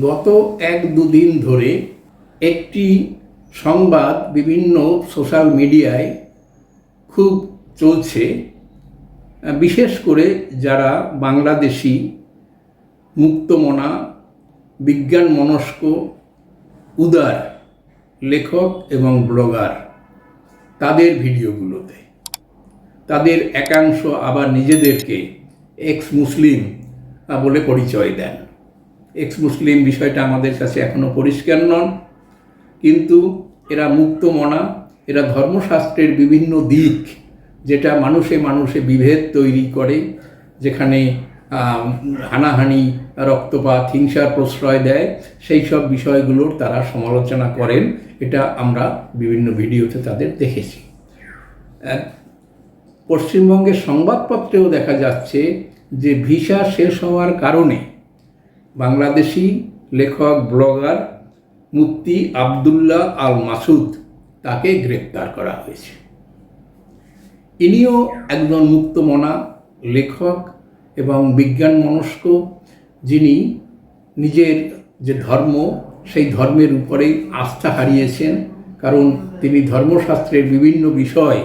গত এক দুদিন ধরে একটি সংবাদ বিভিন্ন সোশ্যাল মিডিয়ায় খুব চলছে, বিশেষ করে যারা বাংলাদেশি, মুক্তমনা বিজ্ঞান মনস্ক উদার লেখক এবং ব্লগার তাদের ভিডিওগুলোতে। তাদের একাংশ আবার নিজেদেরকে এক্স মুসলিম বলে পরিচয় দেন। এক্স মুসলিম বিষয়টা আমাদের কাছে এখনও পরিষ্কার নন। কিন্তু এরা মুক্তমনা এরা ধর্মশাস্ত্রের বিভিন্ন দিক যেটা মানুষে মানুষে বিভেদ তৈরি করে, যেখানে হানাহানি, রক্তপাত, হিংসার প্রশ্রয় দেয়, সেই সব বিষয়গুলোর তারা সমালোচনা করেন। এটা আমরা বিভিন্ন ভিডিওতে তাদের দেখেছি। পশ্চিমবঙ্গের সংবাদপত্রেও দেখা যাচ্ছে যে ভিসা শেষ হওয়ার কারণে বাংলাদেশি লেখক, ব্লগার মুফতি আবদুল্লাহ আল মাসুদ তাকে গ্রেপ্তার করা হয়েছে। ইনিও একজন মুক্তমনা লেখক এবং বিজ্ঞান মনস্ক যিনি নিজের যে ধর্ম, সেই ধর্মের উপরেই আস্থা হারিয়েছেন কারণ তিনি ধর্মশাস্ত্রের বিভিন্ন বিষয়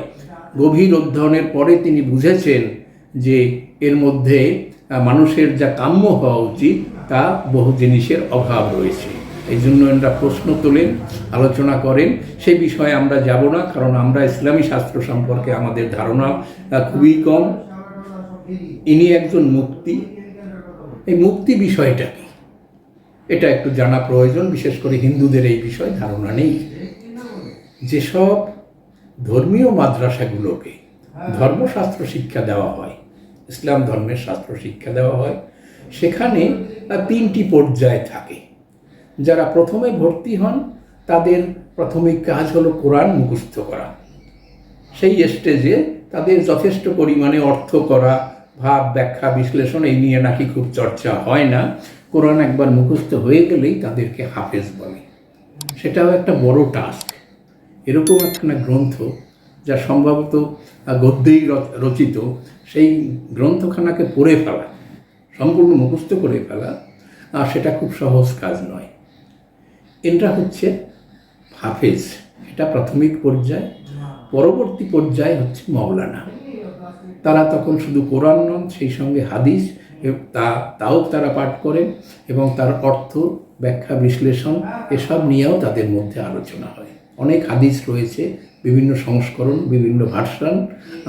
গভীর অধ্যয়নের পরে তিনি বুঝেছেন যে এর মধ্যে মানুষের যা কাম্য হওয়া উচিত তা বহু জিনিসের অভাব রয়েছে। এই জন্য এনারা প্রশ্ন তোলেন, আলোচনা করেন। সেই বিষয়ে আমরা যাব না, কারণ আমরা ইসলামী শাস্ত্র সম্পর্কে আমাদের ধারণা খুবই কম। ইনি একজন মুক্তি। এই মুক্তি বিষয়টা কি? এটা একটু জানা প্রয়োজন, বিশেষ করে হিন্দুদের এই বিষয়ে ধারণা নেই। যেসব ধর্মীয় মাদ্রাসাগুলোকে ধর্মশাস্ত্র শিক্ষা দেওয়া হয়, ইসলাম ধর্মের শাস্ত্র শিক্ষা দেওয়া হয় সেখানে তিনটি পর্যায় থাকে। যারা প্রথমে ভর্তি হন, তাদের প্রাথমিক কাজ হলো কোরআন মুখস্থ করা। সেই স্টেজে তাদের যথেষ্ট পরিমাণে অর্থ করা, ভাব, ব্যাখ্যা, বিশ্লেষণ এই নিয়ে নাকি খুব চর্চা হয় না। কোরআন একবার মুখস্থ হয়ে গেলেই তাদেরকে হাফেজ বলে। সেটাও একটা বড় টাস্ক। এরকম একটা গ্রন্থ, যা সম্ভবত গদ্যেই রচিত, সেই গ্রন্থখানাকে পড়ে ফেলা সম্পূর্ণ মুখস্থ করে ফেলা, আর সেটা খুব সহজ কাজ নয়। এটা হচ্ছে হাফেজ। এটা প্রাথমিক পর্যায়। পরবর্তী পর্যায় হচ্ছে মৌলানা তারা তখন শুধু কোরআন নন, সেই সঙ্গে হাদিস তা, তাও তারা পাঠ করেন, এবং তার অর্থ, ব্যাখ্যা, বিশ্লেষণ, এসব নিয়েও তাদের মধ্যে আলোচনা হয়। অনেক হাদিস রয়েছে, বিভিন্ন সংস্করণ, বিভিন্ন ভার্সান,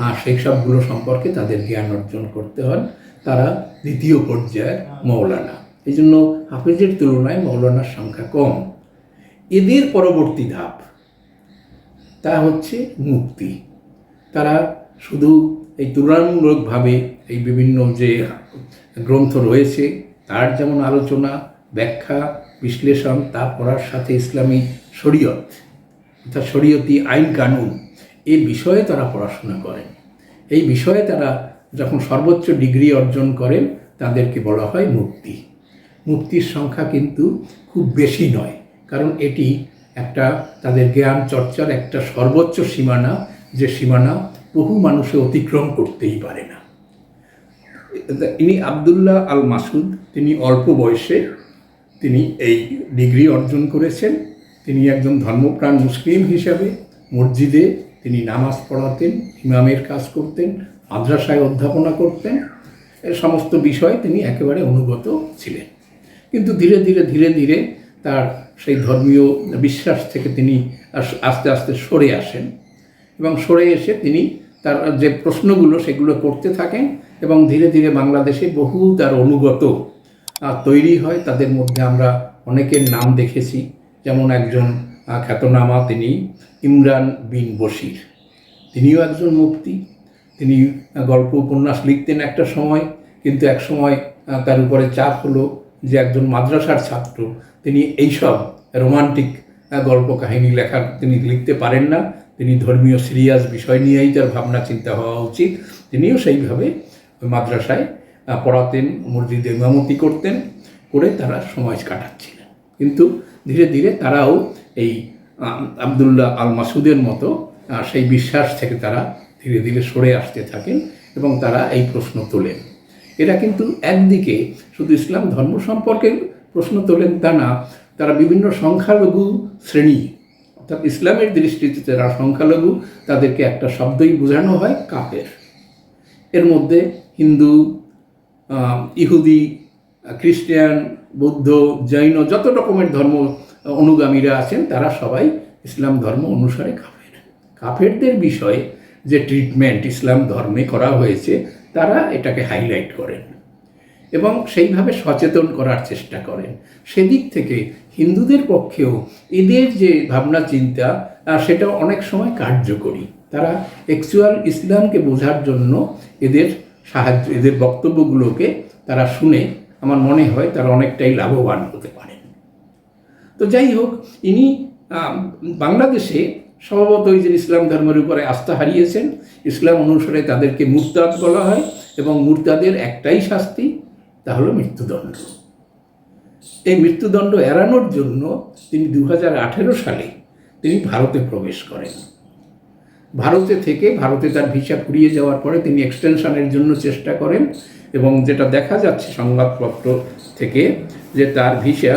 আর সেই সবগুলো সম্পর্কে তাদের জ্ঞান অর্জন করতে হয়। তারা দ্বিতীয় পর্যায়ের মৌলানা। এই জন্য হাফেজের তুলনায় মৌলানার সংখ্যা কম। এদের পরবর্তী ধাপ, তা হচ্ছে মুক্তি। তারা শুধু এই তুলনামূলকভাবে এই বিভিন্ন যে গ্রন্থ রয়েছে, তার যেমন আলোচনা, ব্যাখ্যা, বিশ্লেষণ, তা পড়ার সাথে ইসলামী শরীয়ত, অর্থাৎ শরীয়তি আইন কানুন এ বিষয়ে তারা পড়াশোনা করেন। এই বিষয়ে তারা যখন সর্বোচ্চ ডিগ্রি অর্জন করেন, তাদেরকে বলা হয় মুক্তি। মুক্তির সংখ্যা কিন্তু খুব বেশি নয়, কারণ এটি একটা তাদের জ্ঞান চর্চার একটা সর্বোচ্চ সীমানা, যে সীমানা বহু মানুষে অতিক্রম করতেই পারে না। ইনি আবদুল্লাহ আল মাসুদ তিনি অল্প বয়সে তিনি এই ডিগ্রি অর্জন করেছেন। তিনি একজন ধর্মপ্রাণ মুসলিম হিসাবে মসজিদে তিনি নামাজ পড়াতেন, ইমামের কাজ করতেন মাদ্রাসায় অধ্যাপনা করতেন, এ সমস্ত বিষয়ে তিনি একেবারে অনুগত ছিলেন। কিন্তু ধীরে ধীরে ধীরে ধীরে তার সেই ধর্মীয় বিশ্বাস থেকে তিনি আস্তে আস্তে সরে আসেন এবং সরে এসে তিনি তার যে প্রশ্নগুলো সেগুলো করতে থাকেন এবং ধীরে ধীরে বাংলাদেশে বহু তার অনুগত তৈরি হয়। তাদের মধ্যে আমরা অনেকের নাম দেখেছি, যেমন একজন খ্যাতনামা তিনি, ইমরান বিন বশির। তিনিও একজন মুক্তি তিনি গল্প উপন্যাস লিখতেন একটা সময়, কিন্তু এক সময় তার উপরে চাপ হলো যে একজন মাদ্রাসার ছাত্র, তিনি এইসব রোমান্টিক গল্প কাহিনী লেখার তিনি লিখতে পারেন না। তিনি ধর্মীয় সিরিয়াস বিষয় নিয়েই তার ভাবনা চিন্তা হওয়া উচিত। তিনিও সেইভাবে মাদ্রাসায় পড়াতেন, মসজিদে ইমামতি করতেন, করে তারা সময় কাটাচ্ছিলেন। কিন্তু ধীরে ধীরে তারাও এই আবদুল্লাহ আল মাসুদের মতো সেই বিশ্বাস থেকে তারা ধীরে ধীরে সরে আসতে থাকেন এবং তারা এই প্রশ্ন তোলেন। এরা কিন্তু একদিকে শুধু ইসলাম ধর্ম সম্পর্কে প্রশ্ন তোলেন তা না, তারা বিভিন্ন সংখ্যালঘু শ্রেণি, অর্থাৎ ইসলামের দৃষ্টিতে যারা সংখ্যালঘু, তাদেরকে একটা শব্দই বোঝানো হয়, কাফের। এর মধ্যে হিন্দু ইহুদি, খ্রিস্টান, বৌদ্ধ, জৈন যত রকমের ধর্ম অনুগামীরা আছেন, তারা সবাই ইসলাম ধর্ম অনুসারে কাফের। কাফেরদের বিষয়ে যে ট্রিটমেন্ট ইসলাম ধর্মে করা হয়েছে, তারা এটাকে হাইলাইট করেন এবং সেইভাবে সচেতন করার চেষ্টা করেন। সেদিক থেকে হিন্দুদের পক্ষেও এদের যে ভাবনা চিন্তা সেটা অনেক সময় কার্যকরী। তারা অ্যাকচুয়াল ইসলামকে বোঝার জন্য এদের সাহায্য, এদের বক্তব্যগুলোকে তারা শুনে আমার মনে হয় তারা অনেকটাই লাভবান হতে পারেন। তো যাই হোক, ইনি বাংলাদেশে স্বভাবত ওই যে ইসলাম ধর্মের উপরে আস্থা হারিয়েছেন, ইসলাম অনুসারে তাদেরকে মুরতাদ বলা হয় এবং মুরতাদের একটাই শাস্তি, তা হলো মৃত্যুদণ্ড। এই মৃত্যুদণ্ড এড়ানোর জন্য তিনি দু হাজার আঠেরো সালে তিনি ভারতে প্রবেশ করেন। ভারতে থেকে ভারতে তার ভিসা ফুরিয়ে যাওয়ার পরে তিনি এক্সটেনশনের জন্য চেষ্টা করেন এবং যেটা দেখা যাচ্ছে সংবাদপত্র থেকে যে তার ভিসা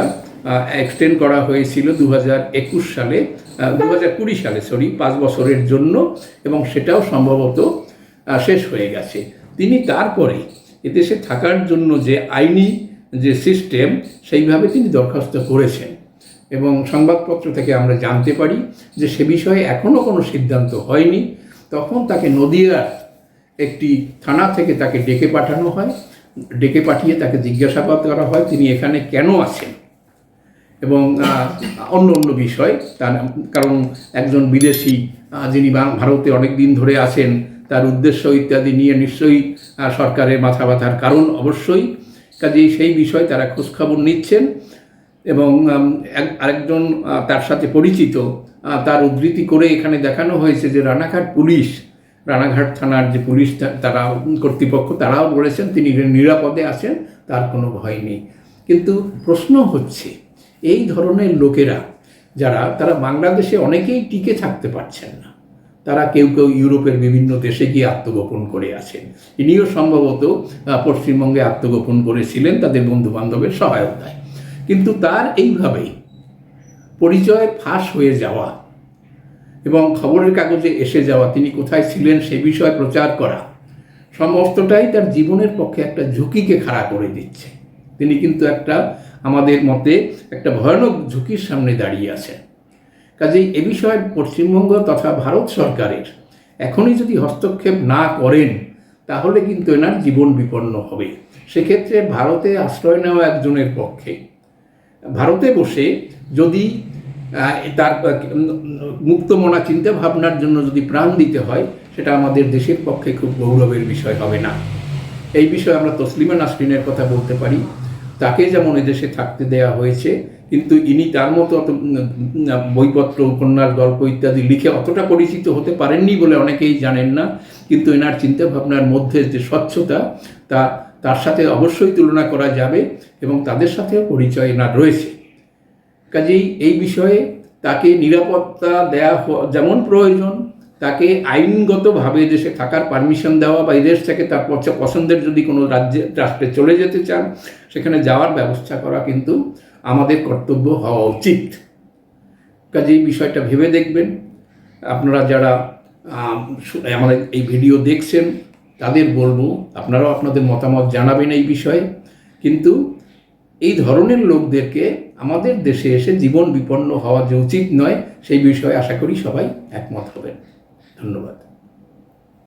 এক্সটেন্ড করা হয়েছিল দু একুশ সালে দু হাজার কুড়ি সালে সরি পাঁচ বছরের জন্য এবং সেটাও সম্ভবত শেষ হয়ে গেছে। তিনি তারপরে এদেশে থাকার জন্য যে আইনি যে সিস্টেম সেইভাবে তিনি দরখাস্ত করেছেন। এবং সংবাদপত্র থেকে আমরা জানতে পারি যে সে বিষয়ে এখনও কোনো সিদ্ধান্ত হয়নি। তখন তাকে নদিয়ার একটি থানা থেকে তাকে ডেকে পাঠানো হয়। ডেকে পাঠিয়ে তাকে জিজ্ঞাসাবাদ করা হয় তিনি এখানে কেন আছেন? এবং অন্য অন্য বিষয়। তার কারণ একজন বিদেশি যিনি ভারতে অনেক দিন ধরে আছেন, তার উদ্দেশ্য ইত্যাদি নিয়ে নিশ্চয়ই সরকারের মাথা ব্যথার কারণ অবশ্যই। কাজেই সেই বিষয়ে তারা খোঁজখবর নিচ্ছেন এবং আরেকজন তার সাথে পরিচিত তার উদ্ধৃতি করে এখানে দেখানো হয়েছে যে রানাঘাট পুলিশ, রানাঘাট থানার যে পুলিশ তারা, কর্তৃপক্ষ তারাও বলেছেন তিনি নিরাপদে আছেন, তার কোনো ভয় নেই। কিন্তু প্রশ্ন হচ্ছে এই ধরনের লোকেরা যারা, তারা বাংলাদেশে অনেকেই টিকে থাকতে পারছেন না। তারা কেউ কেউ ইউরোপের বিভিন্ন দেশে গিয়ে আত্মগোপন করে আছেন। ইনিও সম্ভবত পশ্চিমবঙ্গে আত্মগোপন করেছিলেন তাদের বন্ধু বান্ধবের সহায়তায়। কিন্তু তার এইভাবেই পরিচয় ফাঁস হয়ে যাওয়া এবং খবরের কাগজে এসে যাওয়া, তিনি কোথায় ছিলেন সে বিষয়ে প্রচার করা, সমস্তটাই তার জীবনের পক্ষে একটা ঝুঁকিকে খাড়া করে দিচ্ছে। তিনি কিন্তু একটা আমাদের মতে একটা ভয়ানক ঝুঁকির সামনে দাঁড়িয়ে আছে। কাজেই এ বিষয়ে পশ্চিমবঙ্গ তথা ভারত সরকারের এখনই যদি হস্তক্ষেপ না করেন, তাহলে কিন্তু এনার জীবন বিপন্ন হবে। সেক্ষেত্রে ভারতে আশ্রয় নেওয়া একজনের পক্ষে। ভারতে বসে যদি তার মুক্তমনা চিন্তা ভাবনার জন্য যদি প্রাণ দিতে হয়, সেটা আমাদের দেশের পক্ষে খুব গৌরবের বিষয় হবে না। এই বিষয়ে আমরা তসলিমা নাসরিনের কথা বলতে পারি। তাকে যেমন এদেশে থাকতে দেয়া হয়েছে, কিন্তু ইনি তার মতো অত বইপত্র, উপন্যাস, গল্প ইত্যাদি লিখে অতটা পরিচিত হতে পারেননি বলে অনেকেই জানেন না। কিন্তু এনার চিন্তা ভাবনার মধ্যে যে স্বচ্ছতা, তা, তার সাথে অবশ্যই তুলনা করা যাবে এবং তাদের সাথেও পরিচয় এনার রয়েছে। কাজেই এই বিষয়ে তাকে নিরাপত্তা দেয়া যেমন প্রয়োজন তাকে আইনগতভাবে দেশে থাকার পারমিশন দেওয়া বা এদেশ থেকে তার পছ- পছন্দের যদি কোনো রাজ্যে, রাষ্ট্রে চলে যেতে চান, সেখানে যাওয়ার ব্যবস্থা করা কিন্তু আমাদের কর্তব্য হওয়া উচিত। কাজেই বিষয়টা ভেবে দেখবেন। আপনারা যারা আমাদের এই ভিডিও দেখছেন, তাদের বলব, আপনারাও আপনাদের মতামত জানাবেন এই বিষয়ে। কিন্তু এই ধরনের লোকদেরকে আমাদের দেশে এসে জীবন বিপন্ন হওয়া যে উচিত নয়, সেই বিষয়ে আশা করি সবাই একমত হবেন। ধন্যবাদ।